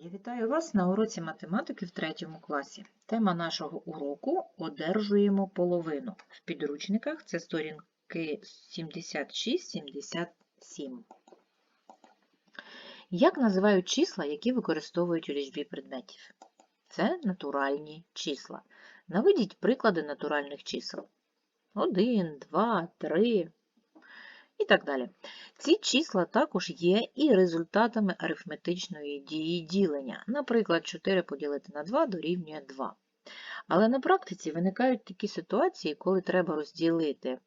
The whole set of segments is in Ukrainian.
Я вітаю вас на уроці математики в третьому класі. Тема нашого уроку одержуємо половину. В підручниках це сторінки 76-77. Як називають числа, які використовують у лічбі предметів? Це натуральні числа. Наведіть приклади натуральних чисел. 1, 2, 3 і так далі. Ці числа також є і результатами арифметичної дії ділення. Наприклад, 4 поділити на 2 дорівнює 2. Але на практиці виникають такі ситуації, коли треба розділити,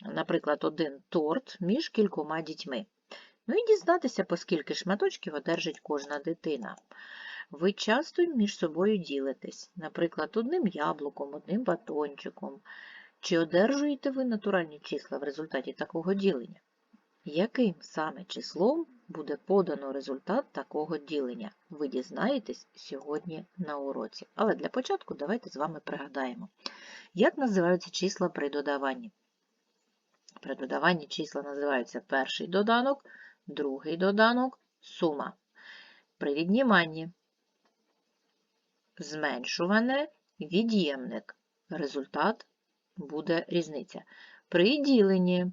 наприклад, один торт між кількома дітьми. Ну і дізнатися, по скільки шматочків одержить кожна дитина. Ви часто між собою ділитесь, наприклад, одним яблуком, одним батончиком. Чи одержуєте ви натуральні числа в результаті такого ділення? Яким саме числом буде подано результат такого ділення? Ви дізнаєтесь сьогодні на уроці. Але для початку давайте з вами пригадаємо, як називаються числа при додаванні. При додаванні числа називаються перший доданок, другий доданок, сума. При відніманні зменшуване від'ємник. Результат буде різниця. При діленні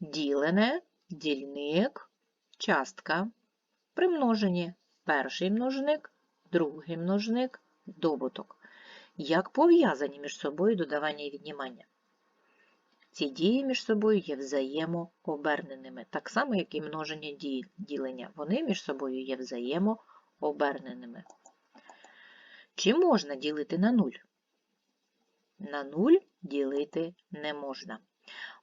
ділене, дільник, частка. При множенні перший множник, другий множник, добуток. Як пов'язані між собою додавання і віднімання? Ці дії між собою є взаємооберненими, так само, як і множення дій ділення. Вони між собою є взаємооберненими. Чи можна ділити на нуль? На 0 ділити не можна,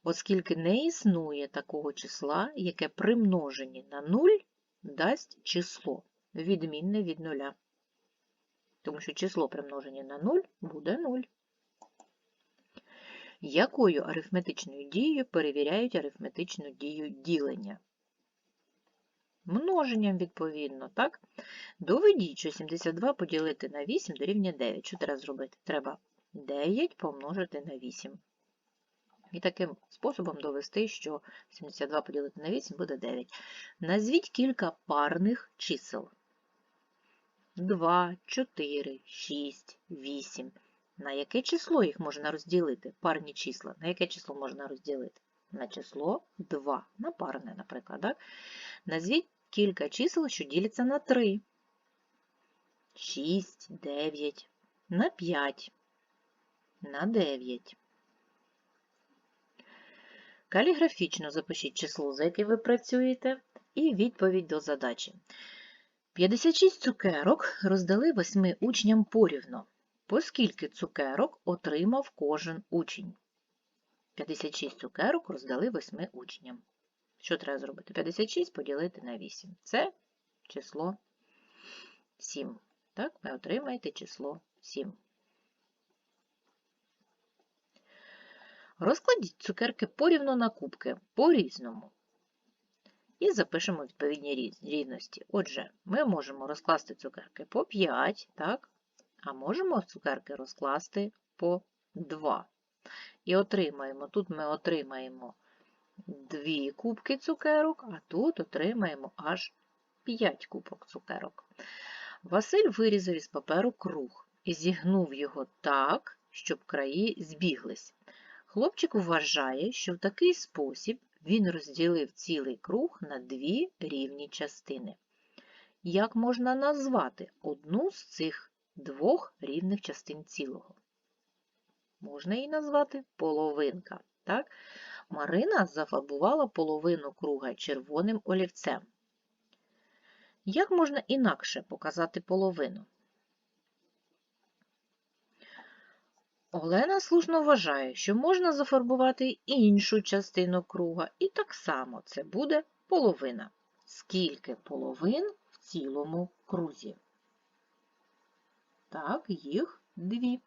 оскільки не існує такого числа, яке при множенні на 0 дасть число, відмінне від нуля. Тому що число при множенні на 0 буде 0. Якою арифметичною дією перевіряють арифметичну дію ділення? Множенням, відповідно, так? Доведіть, що 72 поділити на 8 дорівнює 9. Що треба зробити? Треба 9 помножити на 8. І таким способом довести, що 72 поділити на 8 буде 9. Назвіть кілька парних чисел. 2, 4, 6, 8. На яке число їх можна розділити? Парні числа. На яке число можна розділити? На число 2. На парне, наприклад. Так? Назвіть кілька чисел, що діляться на 3. 6, 9, на 5 на 9. Каліграфічно запишіть число, за яке ви працюєте, і відповідь до задачі. 56 цукерок роздали 8 учням порівно. Поскільки цукерок отримав кожен учень? 56 цукерок роздали 8 учням. Що треба зробити? 56 поділити на 8. Це число 7. Так, ви отримаєте число 7. Розкладіть цукерки порівну на кубки по-різному. І запишемо відповідні рівності. Отже, ми можемо розкласти цукерки по 5, так? а можемо цукерки розкласти по 2. І отримаємо, тут ми отримаємо 2 кубки цукерок, а тут отримаємо аж 5 кубок цукерок. Василь вирізав із паперу круг і зігнув його так, щоб краї збіглись. Хлопчик вважає, що в такий спосіб він розділив цілий круг на дві рівні частини. Як можна назвати одну з цих двох рівних частин цілого? Можна її назвати половинка. Так? Марина зафарбувала половину круга червоним олівцем. Як можна інакше показати половину? Олена слушно вважає, що можна зафарбувати іншу частину круга, і так само це буде половина. Скільки половин в цілому крузі? Так, їх дві.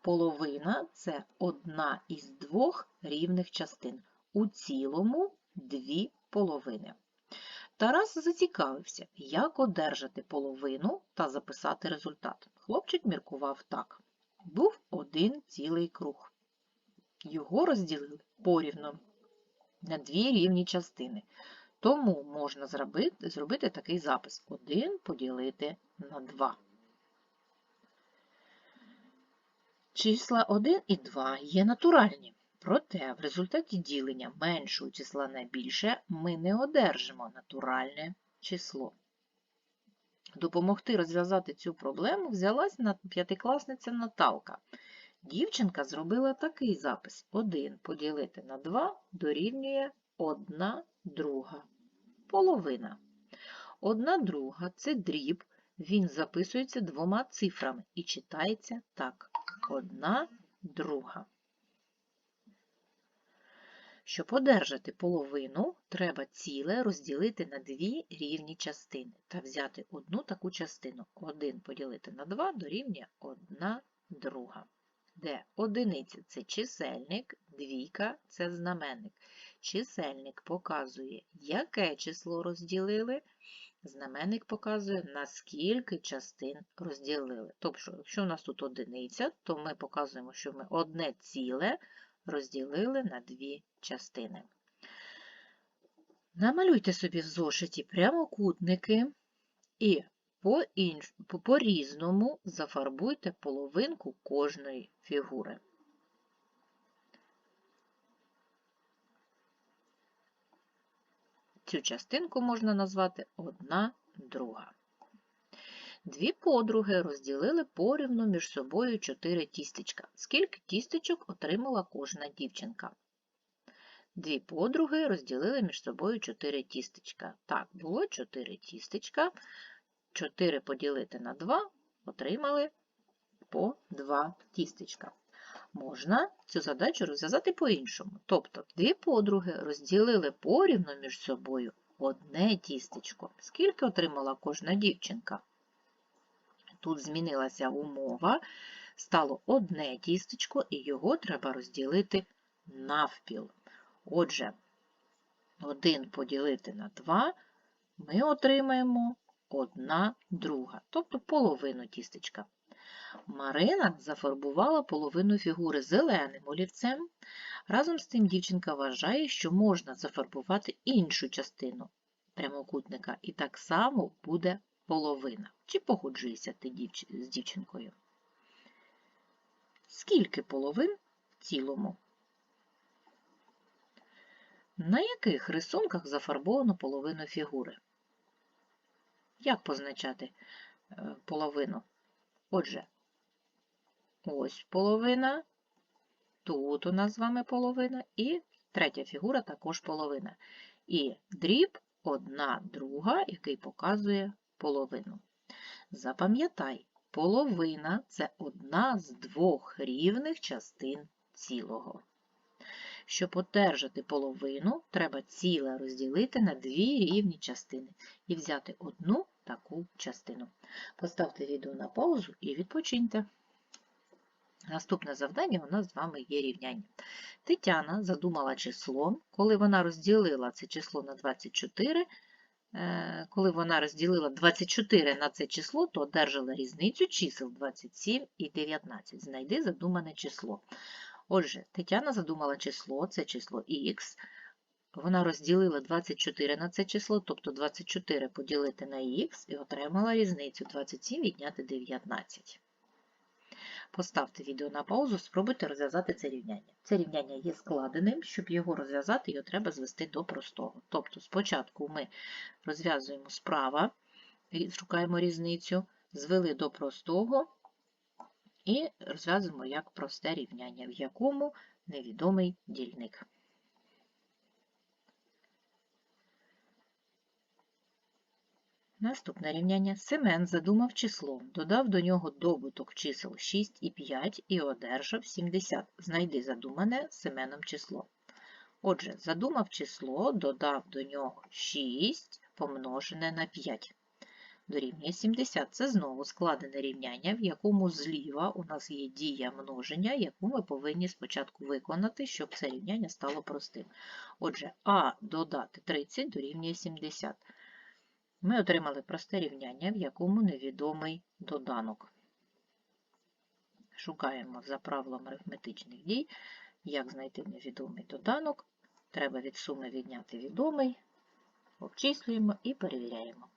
Половина це одна із двох рівних частин. У цілому дві половини. Тарас зацікавився, як одержати половину та записати результат. Хлопчик міркував так був один цілий круг. Його розділили порівно на дві рівні частини. Тому можна зробити, зробити такий запис 1 поділити на 2. Числа 1 і 2 є натуральні, проте в результаті ділення меншого числа на більше ми не одержимо натуральне число. Допомогти розв'язати цю проблему взялась п'ятикласниця Наталка. Дівчинка зробила такий запис: 1 поділити на 2 дорівнює 1 друга. Половина. 1 друга це дріб, він записується двома цифрами і читається так: 1 друга. Щоб одержати половину, треба ціле розділити на дві рівні частини та взяти одну таку частину. 1 поділити на 2 дорівнює 1 друга. Де одиниця це чисельник, двійка це знаменник. Чисельник показує, яке число розділили, знаменник показує, наскільки частин розділили. Тобто, якщо у нас тут одиниця, то ми показуємо, що ми одне ціле розділили на дві частини. Намалюйте собі в зошиті прямокутники і по-інш- по- по-різному зафарбуйте половинку кожної фігури. Цю частинку можна назвати одна друга. Дві подруги розділили порівну між собою чотири тістечка. Скільки тістечок отримала кожна дівчинка? Дві подруги розділили між собою чотири тістечка. Так, було чотири тістечка. 4 поділити на 2 отримали по 2 тістечка. Можна цю задачу розв'язати по-іншому. Тобто, дві подруги розділили порівну між собою одне тістечко. Скільки отримала кожна дівчинка? Тут змінилася умова, стало одне тістечко, і його треба розділити навпіл. Отже, 1 поділити на 2 ми отримаємо одна друга, тобто половину тістечка. Марина зафарбувала половину фігури зеленим олівцем. Разом з тим дівчинка вважає, що можна зафарбувати іншу частину прямокутника, і так само буде половина. Чи погоджуєшся ти дівч... з дівчинкою? Скільки половин в цілому? На яких рисунках зафарбовано половину фігури? Як позначати е, половину? Отже, ось половина, тут у нас з вами половина, і третя фігура також половина. І дріб одна друга, який показує половину. Запам'ятай, половина це одна з двох рівних частин цілого. Щоб одержати половину, треба ціле розділити на дві рівні частини і взяти одну таку частину. Поставте відео на паузу і відпочиньте. Наступне завдання у нас з вами є рівняння. Тетяна задумала число, коли вона розділила це число на 24, е, коли вона розділила 24 на це число, то одержала різницю чисел 27 і 19. Знайди задумане число. Отже, Тетяна задумала число, це число х. Вона розділила 24 на це число, тобто 24 поділити на х і отримала різницю 27 відняти 19. Поставте відео на паузу, спробуйте розв'язати це рівняння. Це рівняння є складеним, щоб його розв'язати, його треба звести до простого. Тобто спочатку ми розв'язуємо справа, шукаємо різницю, звели до простого і розв'язуємо як просте рівняння, в якому невідомий дільник. Наступне рівняння. Семен задумав число, додав до нього добуток чисел 6 і 5 і одержав 70. Знайди задумане Семеном число. Отже, задумав число, додав до нього 6 помножене на 5. Дорівнює 70. Це знову складене рівняння, в якому зліва у нас є дія множення, яку ми повинні спочатку виконати, щоб це рівняння стало простим. Отже, А додати 30 дорівнює 70. Ми отримали просте рівняння, в якому невідомий доданок. Шукаємо за правилом арифметичних дій, як знайти невідомий доданок. Треба від суми відняти відомий. Обчислюємо і перевіряємо.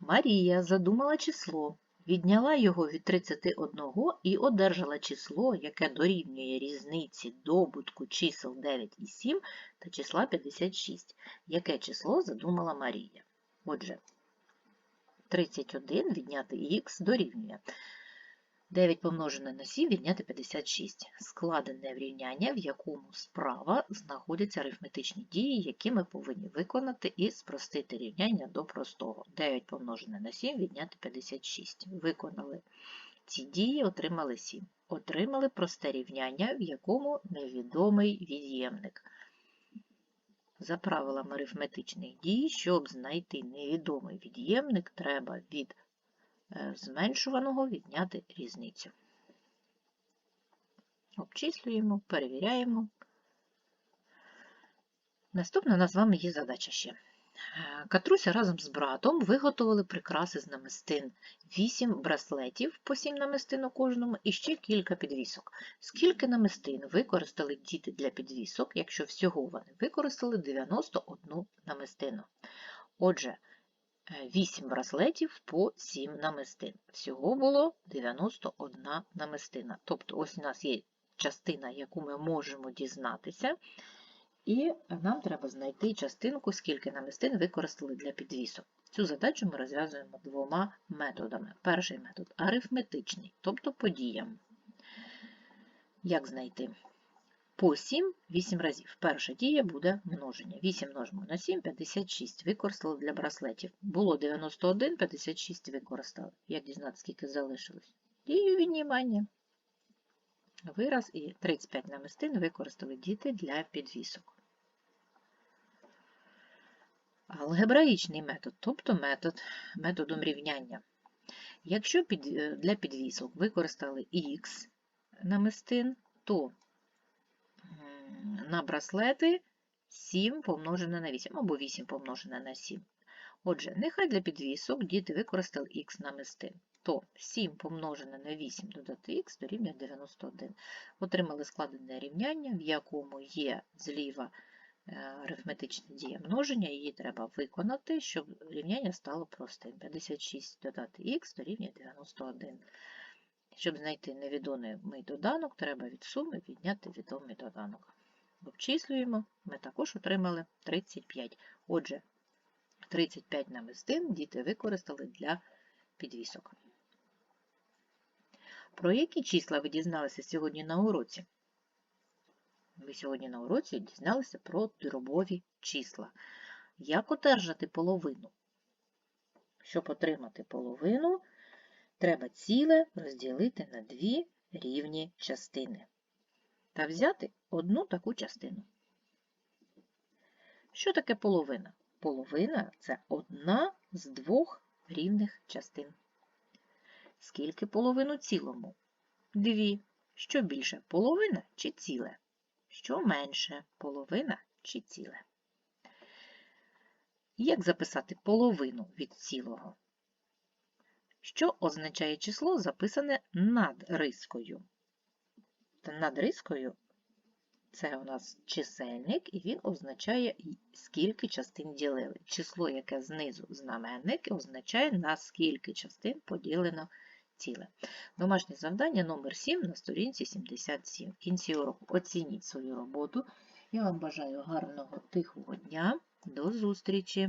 Марія задумала число, відняла його від 31 і одержала число, яке дорівнює різниці добутку чисел 9 і 7 та числа 56. Яке число задумала Марія? Отже, 31 відняти х дорівнює. 9 помножене на 7 відняти 56. Складене рівняння, в якому справа знаходяться арифметичні дії, які ми повинні виконати і спростити рівняння до простого. 9 помножене на 7 відняти 56. Виконали ці дії, отримали 7. Отримали просте рівняння, в якому невідомий від'ємник. За правилами арифметичних дій, щоб знайти невідомий від'ємник, треба від зменшуваного відняти різницю. Обчислюємо, перевіряємо. Наступна у нас з вами є задача ще. Е, Катруся разом з братом виготовили прикраси з намистин. 8 браслетів по 7 намистин у кожному і ще кілька підвісок. Скільки намистин використали діти для підвісок, якщо всього вони використали 91 намистину? Отже, 8 браслетів по 7 намистин. Всього було 91 намистина. Тобто, ось у нас є частина, яку ми можемо дізнатися. І нам треба знайти частинку, скільки намистин використали для підвісок. Цю задачу ми розв'язуємо двома методами. Перший метод арифметичний, тобто по діям. Як знайти? По 7 8 разів. Перша дія буде множення. 8 множимо на 7 56. Використали для браслетів. Було 91, 56 використали. Як дізнатися, скільки залишилось? Дію віднімання. Вираз і 35 намистин використали діти для підвісок. Алгебраїчний метод, тобто метод методом рівняння. Якщо під, для підвісок використали х намистин, то на браслети 7 помножене на 8, або 8 помножене на 7. Отже, нехай для підвісок діти використали х намистин, то 7 помножене на 8 додати х дорівнює 91. Отримали складене рівняння, в якому є зліва е, арифметична дія множення, її треба виконати, щоб рівняння стало простим. 56 додати х дорівнює 91. Щоб знайти невідомий доданок, треба від суми відняти відомий доданок. Обчислюємо, ми також отримали 35. Отже, 35 намистин діти використали для підвісок. Про які числа ви дізналися сьогодні на уроці? Ви сьогодні на уроці дізналися про дробові числа. Як одержати половину? Щоб отримати половину, треба ціле розділити на дві рівні частини та взяти одну таку частину. Що таке половина? Половина це одна з двох рівних частин. Скільки половин у цілому? Дві. Що більше половина чи ціле? Що менше половина чи ціле? Як записати половину від цілого? Що означає число, записане над рискою? Над рискою це у нас чисельник, і він означає, скільки частин ділили. Число, яке знизу знаменник, означає, на скільки частин поділено ціле. Домашнє завдання номер 7 на сторінці 77. В кінці уроку оцініть свою роботу. Я вам бажаю гарного тихого дня. До зустрічі!